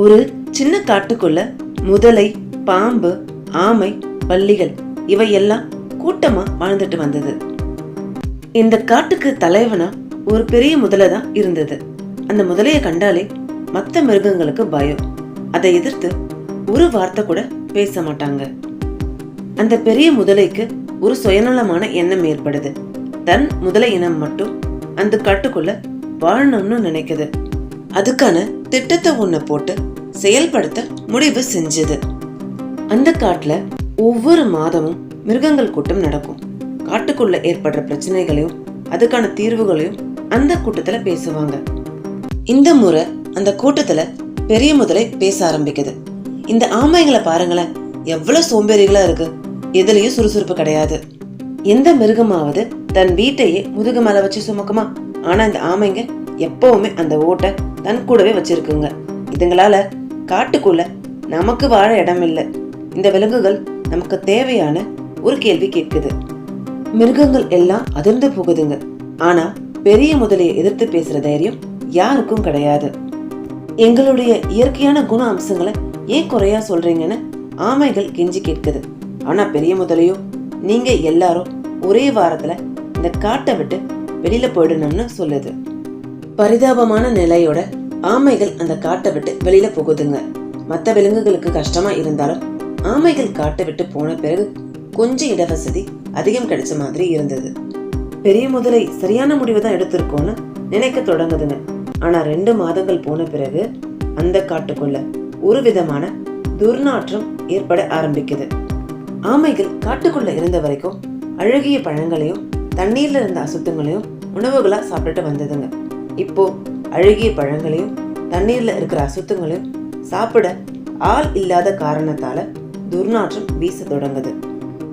ஒரு சின்ன காட்டுக்குள்ள முதலை பாம்பு ஆமை பள்ளிகள் இவையெல்லாம் கூட்டமா வாழ்ந்துட்டு வந்தது. இந்த காட்டுக்கு தலைவனா ஒரு பெரிய முதலை தான் இருந்தது. அந்த முதலைய கண்டாலே மத்த மிருகங்களுக்கு பயம். அதை எதிர்த்து ஒரு வார்த்தை கூட பேச மாட்டாங்க. அந்த பெரிய முதலைக்கு ஒரு சுயநலமான எண்ணம் ஏற்படுது. தன் முதலை இனம் மட்டும் அந்த காட்டுக்குள்ள வாழணும்னு நினைக்குது. அதுக்கான திட்டத்தை ஒண்ணு போட்டு செயல்படுத்த முடிவு செஞ்சது. அந்த காட்டுல ஒவ்வொரு மாதமும் மிருகங்கள் கூட்டம் நடக்கும். காட்டுக்குள்ள ஏற்படுற பிரச்சனைகளையும் அதுக்கான தீர்வுகளையும் அந்த கூட்டத்துல பேசுவாங்க. இந்த முறை அந்த கூட்டத்துல பெரிய முதலை பேச ஆரம்பிக்குது. இந்த ஆமைகளை பாருங்களேன் எவ்வளவு சோம்பேறிகளா இருக்கு. எதுலயும் சுறுசுறுப்பு கிடையாது. எந்த மிருகமாவது தன் வீட்டையே முதுகு மேல வச்சு சுமக்குமா? ஆனா இந்த ஆமைங்க எப்பவுமே அந்த ஓட்டை தன் கூடவே வச்சிருக்குங்க. இதுங்களால காட்டுக்குள்ள நமக்கு வாழ இடம் இல்லை இந்த விலங்குகள் நமக்கு தேவையான ஒரு கேள்வி கேட்குது. மிருகங்கள் எல்லாம் அதிர்ந்து போகுதுங்க. ஆனா பெரிய முதலையை எதிர்த்து பேசுற தைரியம் யாருக்கும் கிடையாது. எங்களுடைய இயற்கையான குண அம்சங்களை ஏன் குறையா சொல்றீங்கன்னு ஆமைகள் கெஞ்சி கேட்குது. ஆனா பெரிய முதலையோ நீங்க எல்லாரும் ஒரே வாரத்துல இந்த காட்டை விட்டு வெளியில போயிடணும்னு சொல்லுது. பரிதாபமான நிலையோட ஆமைகள் அந்த காட்டை விட்டு வெளியில போகுதுங்க. மத்த விலங்குகளுக்கு கஷ்டமா இருந்தாலும் ஆமைகள் காட்டை விட்டு போன பிறகு கொஞ்சம் இடவசதி அதிகம் கிடைச்ச மாதிரி இருந்தது. பெரிய முதலை சரியான முடிவு தான் எடுத்திருக்கோன்னு நினைக்க தொடங்குதுங்க. ஆனா ரெண்டு மாதங்கள் போன பிறகு அந்த காட்டுக்குள்ள ஒரு விதமான துர்நாற்றம் ஏற்பட ஆரம்பிக்குது. ஆமைகள் காட்டுக்குள்ள இருந்த வரைக்கும் அழகிய பழங்களையும் தண்ணீர்ல இருந்த அசுத்தங்களையும் உணவுகளா சாப்பிட்டுட்டு வந்ததுங்க. இப்போ அழுகிய பழங்களையும் தண்ணீர்ல இருக்கிற அசுத்தங்களையும் சாப்பிட ஆள் இல்லாத காரணத்தால துர்நாற்றம் வீச தொடங்குது.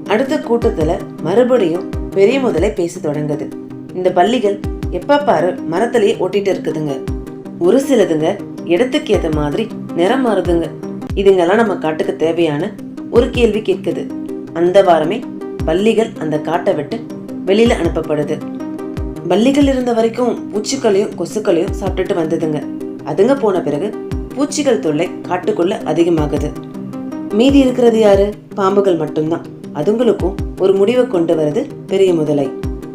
அடுத்த கூட்டத்துல மறுபடியும் பெரிய முதலை பேச தொடங்குது. இந்த பள்ளிகள் எப்ப பாரு மரத்திலேயே ஒட்டிட்டு இருக்குதுங்க. ஒரு சிலதுங்க இடத்துக்கு ஏத்த மாதிரி நிறம் மாறுதுங்க. இதுங்கெல்லாம் நம்ம காட்டுக்கு தேவையான ஒரு கேள்வி கேட்குது. அந்த வாரமே பள்ளிகள் அந்த காட்டை விட்டு வெளியில அனுப்பப்படுது. பள்ளிகள் இருந்த வரைக்கும் பூச்சிகளையும் கொசுக்களையும் சாப்பிட்டுட்டு வந்ததுங்க. அதுங்க போன பிறகு பூச்சிகள் தொல்லை காட்டுக்குள்ள அதிகமாகுது. மீதி இருக்கிறது யாரு? பாம்புகள் மட்டும்தான். அதுங்களுக்கும் ஒரு முடிவை கொண்டு வருது பெரிய முதலை.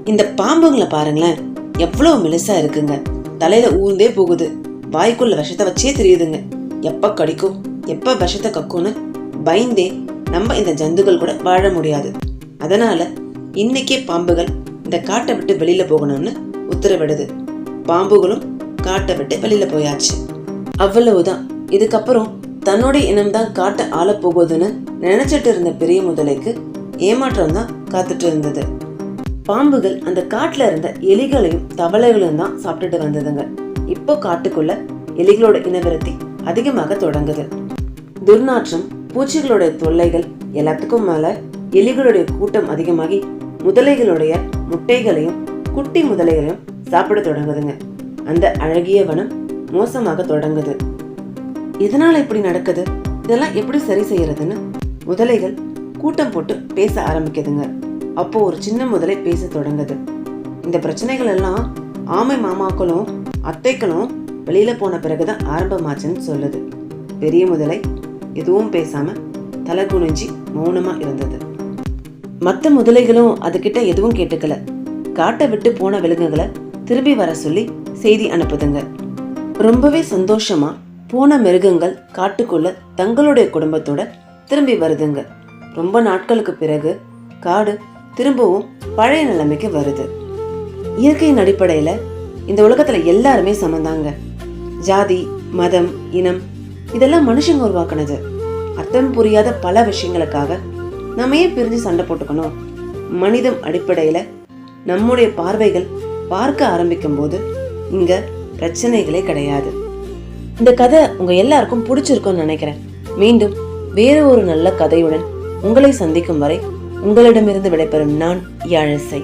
இந்த பாம்புங்களை பாருங்களேன் எவ்வளவு மெலிசா இருக்குங்க. தலையில ஊர்ந்தே போகுது. வாய்க்குள்ள விஷத்தை வச்சே தெரியுதுங்க. எப்ப கடிக்கும் எப்ப விஷத்தை கக்கும்னு பயந்தே நம்ம இந்த ஜந்துகள் கூட வாழ முடியாது. அதனால இன்னைக்கே பாம்புகள் இந்த காட்டை விட்டு வெளியில போகணும்னு உத்தரவிடுது. பாம்புகளும் காட்டை விட்டு வெளியில போயாச்சு. அவ்வளவுதான். இதுக்கப்புறம் தன்னோட இனம்தான் காட்டை ஆள போகுதுன்னு நினைச்சிட்டு இருந்த பெரிய முதலைக்கு ஏமாற்றம் தான் காத்துட்டு இருந்தது. பாம்புகள் அந்த காட்டுல இருந்த எலிகளையும் தவளைகளையும் தான் சாப்பிட்டுட்டு வந்ததுங்க. இப்போ காட்டுக்குள்ள எலிகளோட இனவிருத்தி அதிகமாக தொடங்குது. துர்நாற்றம் பூச்சிகளோட தொல்லைகள் எல்லாத்துக்கும் மேல எலிகளுடைய கூட்டம் அதிகமாகி முதலைகளுடைய முட்டைகளையும் குட்டி முதலைகளையும் சாப்பிட தொடங்குதுங்க. அந்த அழகிய வனம் மோசமாக தொடங்குது. எதனால இப்படி நடக்குது? இதெல்லாம் எப்படி சரி செய்யறதுன்னு முதலைகள் கூட்டம் போட்டு பேச ஆரம்பிக்குதுங்க. அப்போ ஒரு சின்ன முதலை பேச தொடங்குது. இந்த பிரச்சனைகள் எல்லாம் ஆமை மாமாக்களும் அத்தைக்களும் வெளியில போன பிறகுதான் ஆரம்பமாச்சுன்னு சொல்லுது. பெரிய முதலை எதுவும் பேசாம தலை குனிஞ்சி மௌனமா இருந்தது. மற்ற முதலைகளும் அதுகிட்ட எதுவும் கேட்டுக்கல. காட்டை விட்டு போன விலங்குகளை திரும்பி வர சொல்லி செய்தி அனுப்புதுங்க. ரொம்பவே சந்தோஷமா போன மிருகங்கள் காட்டுக்குள்ள தங்களுடைய குடும்பத்தோட திரும்பி வருதுங்க. ரொம்ப நாட்களுக்கு பிறகு காடு திரும்பவும் பழைய நிலைமைக்கு வருது. இயற்கையின் அடிப்படையில் இந்த உலகத்தில் எல்லாருமே சமந்தாங்க. ஜாதி மதம் இனம் இதெல்லாம் மனுஷங்க உருவாக்குனது. அர்த்தம் புரியாத பல விஷயங்களுக்காக நம்ம ஏன் பிரிஞ்சு சண்டை போட்டுக்கணும். மனிதம் அடிப்படையில் நம்முடைய பார்வைகள் பார்க்க ஆரம்பிக்கும் போது இங்க பிரச்சனைகளே கிடையாது. இந்த கதை உங்க எல்லாருக்கும் பிடிச்சிருக்கும்னு நினைக்கிறேன். மீண்டும் வேறு ஒரு நல்ல கதையுடன் உங்களை சந்திக்கும் வரை உங்களிடமிருந்து விடைபெறும் நான் யாழிசை